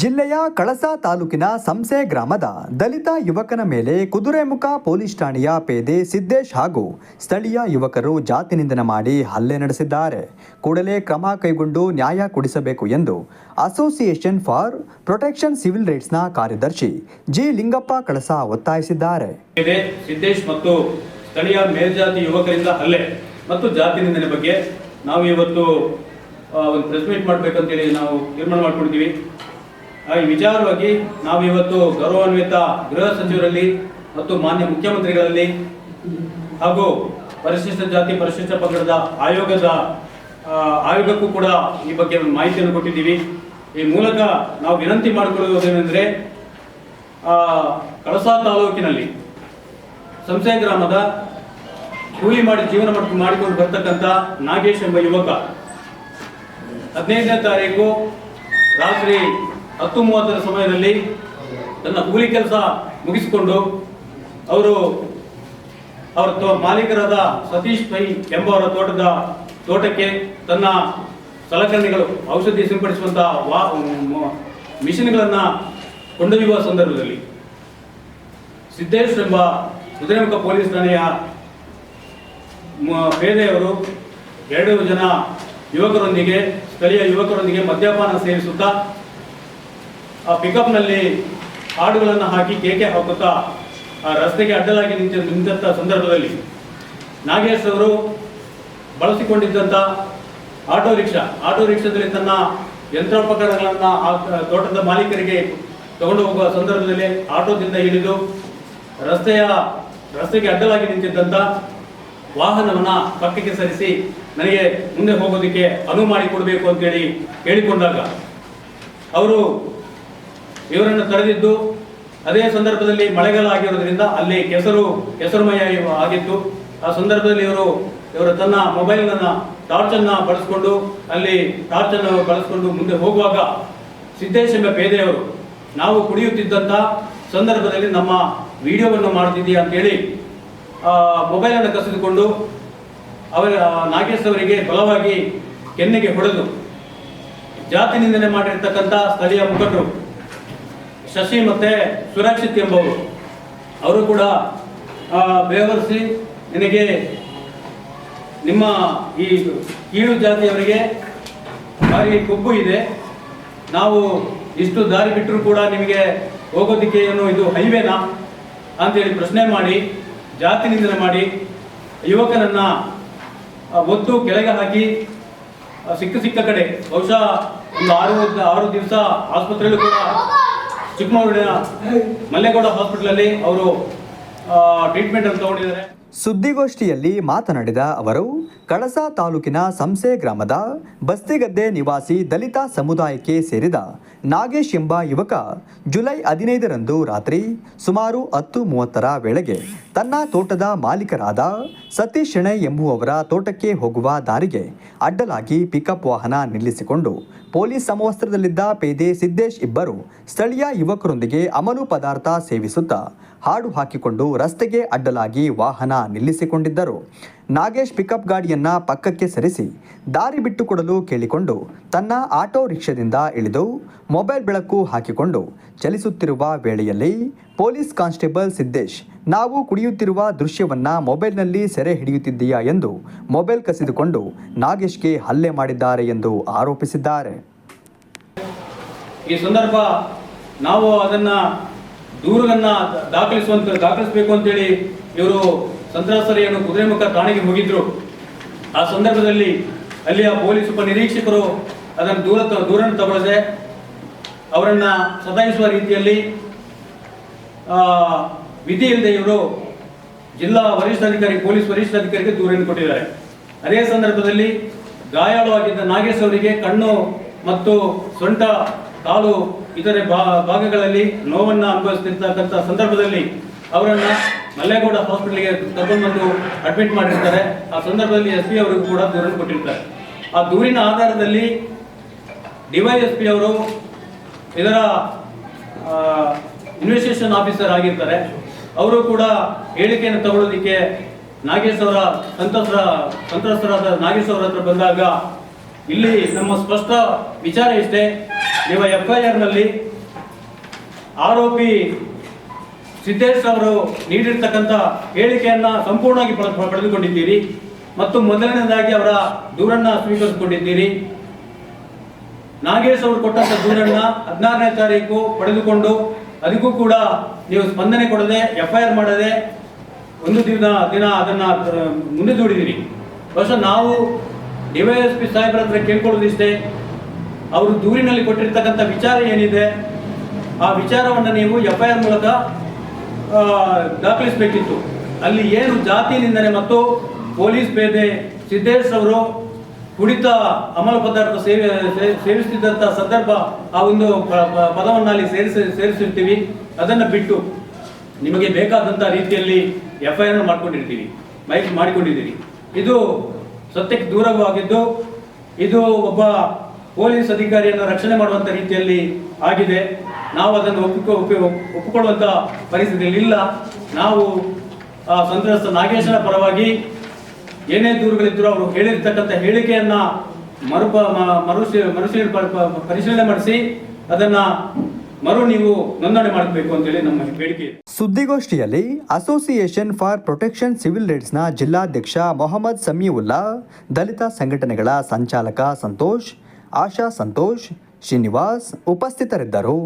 ಜಿಲ್ಲೆಯ ಕಳಸಾ ತಾಲೂಕಿನ ಸಂಸೆ ಗ್ರಾಮದ ದಲಿತ ಯುವಕನ ಮೇಲೆ ಕುದುರೆಮುಖ ಪೊಲೀಸ್ ಠಾಣೆಯ ಪೇದೆ ಸಿದ್ದೇಶ್ ಹಾಗೂ ಸ್ಥಳೀಯ ಯುವಕರು ಜಾತಿ ನಿಂದನೆ ಮಾಡಿ ಹಲ್ಲೆ ನಡೆಸಿದ್ದಾರೆ. ಕೂಡಲೇ ಕ್ರಮ ಕೈಗೊಂಡು ನ್ಯಾಯ ಕೊಡಿಸಬೇಕು ಎಂದು ಅಸೋಸಿಯೇಷನ್ ಫಾರ್ ಪ್ರೊಟೆಕ್ಷನ್ ಸಿವಿಲ್ ರೈಟ್ಸ್ನ ಕಾರ್ಯದರ್ಶಿ ಜಿ ಲಿಂಗಪ್ಪ ಕಳಸ ಒತ್ತಾಯಿಸಿದ್ದಾರೆ. ಸಿದ್ದೇಶ್ ಮತ್ತು ಸ್ಥಳೀಯ ಮೇಲ್ಜಾತಿ ಯುವಕರಿಂದ ಹಲ್ಲೆ ಮತ್ತು ಜಾತಿ ಬಗ್ಗೆ ನಾವು ಇವತ್ತು ಒಂದು ಪ್ರೆಸ್ ಮೀಟ್ ಮಾಡಬೇಕಂತೇಳಿ ನಾವು ತೀರ್ಮಾನ ಮಾಡ್ಕೊಂಡಿದ್ದೀವಿ. ಈ ವಿಚಾರವಾಗಿ ನಾವು ಇವತ್ತು ಗೌರವಾನ್ವಿತ ಗೃಹ ಸಚಿವರಲ್ಲಿ ಮತ್ತು ಮಾನ್ಯ ಮುಖ್ಯಮಂತ್ರಿಗಳಲ್ಲಿ ಹಾಗೂ ಪರಿಶಿಷ್ಟ ಜಾತಿ, ಪರಿಶಿಷ್ಟ ಪಂಗಡದ ಆಯೋಗದ ಆಯೋಗಕ್ಕೂ ಕೂಡ ಈ ಬಗ್ಗೆ ಮಾಹಿತಿಯನ್ನು ಕೊಟ್ಟಿದ್ದೀವಿ. ಈ ಮೂಲಕ ನಾವು ವಿನಂತಿ ಮಾಡಿಕೊಳ್ಳುವುದೇನೆಂದರೆ ಕಳಸಾ ತಾಲೂಕಿನಲ್ಲಿ ಸಂಸೆ ಗ್ರಾಮದ ಕೂಲಿ ಮಾಡಿ ಜೀವನ ಮಾಡ್- ಮಾಡಿಕೊಂಡು ಬರ್ತಕ್ಕಂಥ ನಾಗೇಶ್ ಎಂಬ ಯುವಕ ಹದಿನೈದನೇ ತಾರೀಕು ರಾತ್ರಿ ಹತ್ತು ಮೂವತ್ತರ ಸಮಯದಲ್ಲಿ ತನ್ನ ಕೂಲಿ ಕೆಲಸ ಮುಗಿಸಿಕೊಂಡು ಅವರು ಅವರ ಮಾಲೀಕರಾದ ಸತೀಶ್ ಪೈ ಎಂಬವರ ತೋಟದ ತೋಟಕ್ಕೆ ತನ್ನ ಸಲಕರಣೆಗಳು, ಔಷಧಿ ಸಿಂಪಡಿಸುವಂತಹ ವಾ ಮಿಷಿನ್ಗಳನ್ನು ಕೊಂಡೊಯ್ಯುವ ಸಂದರ್ಭದಲ್ಲಿ ಸಿದ್ದೇಶ್ ಎಂಬ ಕುದುರೆಮುಖ ಪೊಲೀಸ್ ಠಾಣೆಯ ಪೇದೆಯವರು ಎರಡು ಜನ ಯುವಕರೊಂದಿಗೆ, ಸ್ಥಳೀಯ ಯುವಕರೊಂದಿಗೆ ಮದ್ಯಪಾನ ಸೇವಿಸುತ್ತಾ ಆ ಪಿಕಪ್ನಲ್ಲಿ ಹಾಡುಗಳನ್ನು ಹಾಕಿ ಕೇಕೆ ಹಾಕುತ್ತಾ, ಆ ರಸ್ತೆಗೆ ಅಡ್ಡಲಾಗಿ ನಿಂತ ನಿಂತ ಸಂದರ್ಭದಲ್ಲಿ ನಾಗೇಶ್ ಅವರು ಬಳಸಿಕೊಂಡಿದ್ದಂಥ ಆಟೋ ರಿಕ್ಷಾ. ಆಟೋ ರಿಕ್ಷಾದಲ್ಲಿ ತನ್ನ ಯಂತ್ರೋಪಕರಣಗಳನ್ನು ಆ ತೋಟದ ಮಾಲೀಕರಿಗೆ ತಗೊಂಡು ಹೋಗುವ ಸಂದರ್ಭದಲ್ಲಿ ಆಟೋದಿಂದ ಇಳಿದು ರಸ್ತೆಯ, ರಸ್ತೆಗೆ ಅಡ್ಡಲಾಗಿ ನಿಂತಿದ್ದಂಥ ವಾಹನವನ್ನು ಪಕ್ಕಕ್ಕೆ ಸರಿಸಿ ನನಗೆ ಮುಂದೆ ಹೋಗೋದಕ್ಕೆ ಅನುವು ಮಾಡಿಕೊಡಬೇಕು ಅಂತೇಳಿ ಕೇಳಿಕೊಂಡಾಗ, ಅವರು ಇವರನ್ನು ಕರೆದಿದ್ದು ಅದೇ ಸಂದರ್ಭದಲ್ಲಿ ಮಳೆಗಾಲ ಆಗಿರೋದ್ರಿಂದ ಅಲ್ಲಿ ಕೆಸರು, ಕೆಸರುಮಯ ಆಗಿತ್ತು. ಆ ಸಂದರ್ಭದಲ್ಲಿ ಇವರು ಇವರು ತನ್ನ ಮೊಬೈಲ್ನ ಟಾರ್ಚನ್ನು ಬಳಸಿಕೊಂಡು, ಅಲ್ಲಿ ಟಾರ್ಚನ್ನು ಬಳಸಿಕೊಂಡು ಮುಂದೆ ಹೋಗುವಾಗ ಸಿದ್ದೇಶ್ ಎಂಬ ಪೇದೆಯವರು, ನಾವು ಕುಡಿಯುತ್ತಿದ್ದಂಥ ಸಂದರ್ಭದಲ್ಲಿ ನಮ್ಮ ವಿಡಿಯೋವನ್ನು ಮಾಡ್ತಿದ್ದೀಯ? ಅಂತೇಳಿ ಮೊಬೈಲನ್ನು ಕಸಿದುಕೊಂಡು ಅವರ, ನಾಗೇಶ್ ಅವರಿಗೆ ಬಲವಾಗಿ ಕೆನ್ನೆಗೆ ಹೊಡೆದು ಜಾತಿ ನಿಂದನೆ ಮಾಡಿರ್ತಕ್ಕಂಥ ಸ್ಥಳೀಯ ಮುಖಂಡರು ಶಶಿ ಮತ್ತೆ ಸುರಕ್ಷಿತ್ ಎಂಬವರು. ಅವರು ಕೂಡ ಬೇವರಿಸಿ ನಿನಗೆ ನಿಮ್ಮ ಈ ಕೀಳು ಜಾತಿಯವರಿಗೆ ಭಾರಿ ಕೊಬ್ಬು ಇದೆ. ನಾವು ಇಷ್ಟು ದಾರಿ ಬಿಟ್ಟರೂ ಕೂಡ ನಿಮಗೆ ಹೋಗೋದಕ್ಕೆ ಏನು ಇದು ಹೈವೇನಾ? ಅಂತೇಳಿ ಪ್ರಶ್ನೆ ಮಾಡಿ, ಜಾತಿ ನಿಂದನೆ ಮಾಡಿ, ಯುವಕನನ್ನು ಒತ್ತು ಕೆಳಗೆ ಹಾಕಿ ಸಿಕ್ಕ ಸಿಕ್ಕ ಕಡೆ, ಬಹುಶಃ ಒಂದು ಆರು ಆರು ದಿವಸ ಆಸ್ಪತ್ರೆಯಲ್ಲೂ ಕೂಡ ಚಿಕ್ಕಮಗಳೂರಿನ ಮಲ್ಲೇಗೌಡ ಹಾಸ್ಪಿಟಲಲ್ಲಿ ಅವರು ಟ್ರೀಟ್ಮೆಂಟ್ ಅನ್ನು ತಗೊಂಡಿದ್ದಾರೆ. ಸುದ್ದಿಗೋಷ್ಠಿಯಲ್ಲಿ ಮಾತನಾಡಿದ ಅವರು, ಕಳಸ ತಾಲೂಕಿನ ಸಂಸೆ ಗ್ರಾಮದ ಬಸ್ತಿಗದ್ದೆ ನಿವಾಸಿ ದಲಿತ ಸಮುದಾಯಕ್ಕೆ ಸೇರಿದ ನಾಗೇಶ್ ಎಂಬ ಯುವಕ ಜುಲೈ ಹದಿನೈದರಂದು ರಾತ್ರಿ ಸುಮಾರು ಹತ್ತು ಮೂವತ್ತರ ವೇಳೆಗೆ ತನ್ನ ತೋಟದ ಮಾಲೀಕರಾದ ಸತೀಶ್ ಶೆಣೆ ಎಂಬುವವರ ತೋಟಕ್ಕೆ ಹೋಗುವ ದಾರಿಗೆ ಅಡ್ಡಲಾಗಿ ಪಿಕಪ್ ವಾಹನ ನಿಲ್ಲಿಸಿಕೊಂಡು ಪೊಲೀಸ್ ಸಮವಸ್ತ್ರದಲ್ಲಿದ್ದ ಪೇದೆ ಸಿದ್ದೇಶ್ ಇಬ್ಬರು ಸ್ಥಳೀಯ ಯುವಕರೊಂದಿಗೆ ಅಮಲು ಪದಾರ್ಥ ಸೇವಿಸುತ್ತಾ ಹಾಡು ಹಾಕಿಕೊಂಡು ರಸ್ತೆಗೆ ಅಡ್ಡಲಾಗಿ ವಾಹನ ನಿಲ್ಲಿಸಿಕೊಂಡಿದ್ದರು. ನಾಗೇಶ್ ಪಿಕಪ್ ಗಾಡಿಯನ್ನ ಪಕ್ಕಕ್ಕೆ ಸರಿಸಿ ದಾರಿ ಬಿಟ್ಟುಕೊಡಲು ಕೇಳಿಕೊಂಡು ತನ್ನ ಆಟೋ ರಿಕ್ಷಾದಿಂದ ಇಳಿದು ಮೊಬೈಲ್ ಬೆಳಕು ಹಾಕಿಕೊಂಡು ಚಲಿಸುತ್ತಿರುವ ವೇಳೆಯಲ್ಲಿ ಪೊಲೀಸ್ ಕಾನ್ಸ್ಟೇಬಲ್ ಸಿದ್ದೇಶ್, ನಾವು ಕುಡಿಯುತ್ತಿರುವ ದೃಶ್ಯವನ್ನು ಮೊಬೈಲ್ನಲ್ಲಿ ಸೆರೆ ಹಿಡಿಯುತ್ತಿದ್ದೀಯಾ? ಎಂದು ಮೊಬೈಲ್ ಕಸಿದುಕೊಂಡು ನಾಗೇಶ್ಗೆ ಹಲ್ಲೆ ಮಾಡಿದ್ದಾರೆ ಎಂದು ಆರೋಪಿಸಿದ್ದಾರೆ. ಈ ಸಂದರ್ಭ ನಾವು ಅದನ್ನು ದೂರನ್ನ ದಾಖಲಿಸುವಂತ ದಾಖಲಿಸಬೇಕು ಅಂತೇಳಿ ಇವರು ಸಂತ್ರಸ್ತರಿಯನ್ನು ಕುದುರೆಮುಖ ಠಾಣೆಗೆ ಹೋಗಿದ್ರು ಆ ಸಂದರ್ಭದಲ್ಲಿ ಅಲ್ಲಿಯ ಪೊಲೀಸ್ ಉಪನಿರೀಕ್ಷಕರು ಅದನ್ನು ದೂರ ದೂರನ್ನು ತಗೊಳ್ಳದೆ ಅವರನ್ನ ಸತಾಯಿಸುವ ರೀತಿಯಲ್ಲಿ ವಿಧಿ ಇಲ್ಲದೆ ಇವರು ಜಿಲ್ಲಾ ವರಿಷ್ಠಾಧಿಕಾರಿ ಪೊಲೀಸ್ ವರಿಷ್ಠಾಧಿಕಾರಿಗೆ ದೂರನ್ನು ಕೊಟ್ಟಿದ್ದಾರೆ. ಅದೇ ಸಂದರ್ಭದಲ್ಲಿ ಗಾಯಾಳವಾಗಿದ್ದ ನಾಗೇಶ್ ಅವರಿಗೆ ಕಣ್ಣು ಮತ್ತು ಸೊಂಟ, ಕಾಲು ಇತರೆ ಭಾಗಗಳಲ್ಲಿ ನೋವನ್ನು ಅನುಭವಿಸುತ್ತಿರ್ತಕ್ಕಂಥ ಸಂದರ್ಭದಲ್ಲಿ ಅವರನ್ನ ಮಲ್ಲೇಗೌಡ ಹಾಸ್ಪಿಟಲ್ಗೆ ಕರ್ಕೊಂಡು ಬಂದು ಅಡ್ಮಿಟ್ ಮಾಡಿರ್ತಾರೆ. ಆ ಸಂದರ್ಭದಲ್ಲಿ ಎಸ್ ಪಿ ಅವರಿಗೂ ಕೂಡ ದೂರನ್ನು ಕೊಟ್ಟಿರ್ತಾರೆ. ಆ ದೂರಿನ ಆಧಾರದಲ್ಲಿ ಡಿವೈಎಸ್ಪಿ ಅವರು ಇದರ ಇನ್ವೆಸ್ಟಿಗೇಷನ್ ಆಫೀಸರ್ ಆಗಿರ್ತಾರೆ. ಅವರು ಕೂಡ ಹೇಳಿಕೆಯನ್ನು ತಗೊಳ್ಳೋದಿಕ್ಕೆ ನಾಗೇಶ್ ಅವರ ಸಂತ್ರಸ್ತರ ಸಂತ್ರಸ್ತರಾದ ನಾಗೇಶ್ ಅವರ ಹತ್ರ ಬಂದಾಗ ಇಲ್ಲಿ ನಮ್ಮ ಸ್ಪಷ್ಟ ವಿಚಾರ ಇಷ್ಟೇ. ನೀವು ಎಫ್ ಐ ಆರ್ನಲ್ಲಿ ಆರೋಪಿ ಸಿದ್ದೇಶ್ ಅವರು ನೀಡಿರ್ತಕ್ಕಂಥ ಹೇಳಿಕೆಯನ್ನ ಸಂಪೂರ್ಣವಾಗಿ ಪಡೆ- ಪಡೆದುಕೊಂಡಿದ್ದೀರಿ. ಮತ್ತು ಮೊದಲನೇದಾಗಿ ಅವರ ದೂರನ್ನ ಸ್ವೀಕರಿಸಿಕೊಂಡಿದ್ದೀರಿ. ನಾಗೇಶ್ ಅವರು ಕೊಟ್ಟಂತ ದೂರನ್ನ ಹದಿನಾರನೇ ತಾರೀಕು ಪಡೆದುಕೊಂಡು ಅದಕ್ಕೂ ಕೂಡ ನೀವು ಸ್ಪಂದನೆ ಕೊಡದೆ, ಎಫ್ಐಆರ್ ಮಾಡದೆ ಒಂದು ದಿನ ದಿನ ಅದನ್ನ ಮುಂದೆ ದೂಡಿದಿರಿ ಬಹುಶಃ ನಾವು ಡಿವೈಎಸ್ಪಿ ಸಾಹೇಬ್ರ ಹತ್ರ ಕೇಳ್ಕೊಳ್ಳೋದಿಷ್ಟೇ. ಅವರು ದೂರಿನಲ್ಲಿ ಕೊಟ್ಟಿರ್ತಕ್ಕಂಥ ವಿಚಾರ ಏನಿದೆ, ಆ ವಿಚಾರವನ್ನು ನೀವು ಎಫ್ಐಆರ್ ಮೂಲಕ ದಾಖಲಿಸಬೇಕಿತ್ತು. ಅಲ್ಲಿ ಏನು ಜಾತಿ ನಿಂದನೆ ಮತ್ತು ಪೊಲೀಸ್ ಪೇದೆ ಸಿದ್ದೇಶ್ ಅವರು ಕುಡಿತ ಅಮಲ ಪದಾರ್ಥ ಸೇವೆ ಸೇವಿಸುತ್ತಿದ್ದಂಥ ಸಂದರ್ಭ ಆ ಒಂದು ಪದವನ್ನು ಅಲ್ಲಿ ಸೇರಿಸಿ, ಸೇರಿಸಿರ್ತೀವಿ. ಅದನ್ನು ಬಿಟ್ಟು ನಿಮಗೆ ಬೇಕಾದಂಥ ರೀತಿಯಲ್ಲಿ ಎಫ್ ಐ ಆರ್ ಮಾಡಿಕೊಂಡಿರ್ತೀವಿ. ಮೈಕ್ ಮಾಡಿಕೊಂಡಿದ್ದೀರಿ. ಇದು ಸತ್ಯಕ್ಕೆ ದೂರವಾಗಿದ್ದು, ಇದು ಒಬ್ಬ ಪೊಲೀಸ್ ಅಧಿಕಾರಿಯನ್ನು ರಕ್ಷಣೆ ಮಾಡುವಂಥ ರೀತಿಯಲ್ಲಿ ಆಗಿದೆ. ನಾವು ಅದನ್ನು ಒಪ್ಪಿಕೊ ಒಪ್ಪಿ ಒಪ್ಪಿಕೊಳ್ಳುವಂಥ ಪರಿಸ್ಥಿತಿಯಲ್ಲಿ ಇಲ್ಲ. ನಾವು ಸಂತ್ರಸ್ತ ನಾಗೇಶನ ಪರವಾಗಿ ಏನೇ ದೂರುಗಳಿದ್ರು ಅವರು ಹೇಳಿರ್ತಕ್ಕಂಥ ಹೇಳಿಕೆಯನ್ನ ಮರುಪ ಮ- ಮರುಸಿ ಮರುಸಿ ಪ- ಪ- ಪರಿಶೀಲನೆ ಮಾಡಿಸಿ ಅದನ್ನ ಮರು ನೀವು ನೋಂದಣಿ ಮಾಡಬೇಕು ಅಂತೇಳಿ ನಮ್ಮ ಬೇಡಿಕೆ ಸುದ್ದಿಗೋಷ್ಠಿಯಲ್ಲಿ ಅಸೋಸಿಯೇಷನ್ ಫಾರ್ ಪ್ರೊಟೆಕ್ಷನ್ ಸಿವಿಲ್ ರೈಟ್ಸ್ನ ಜಿಲ್ಲಾಧ್ಯಕ್ಷ ಮೊಹಮ್ಮದ್ ಸಮೀವುಲ್ಲಾ, ದಲಿತ ಸಂಘಟನೆಗಳ ಸಂಚಾಲಕ ಸಂತೋಷ್, ಆಶಾ ಸಂತೋಷ್ ಶ್ರೀನಿವಾಸ್ ಉಪಸ್ಥಿತರಿದ್ದರು.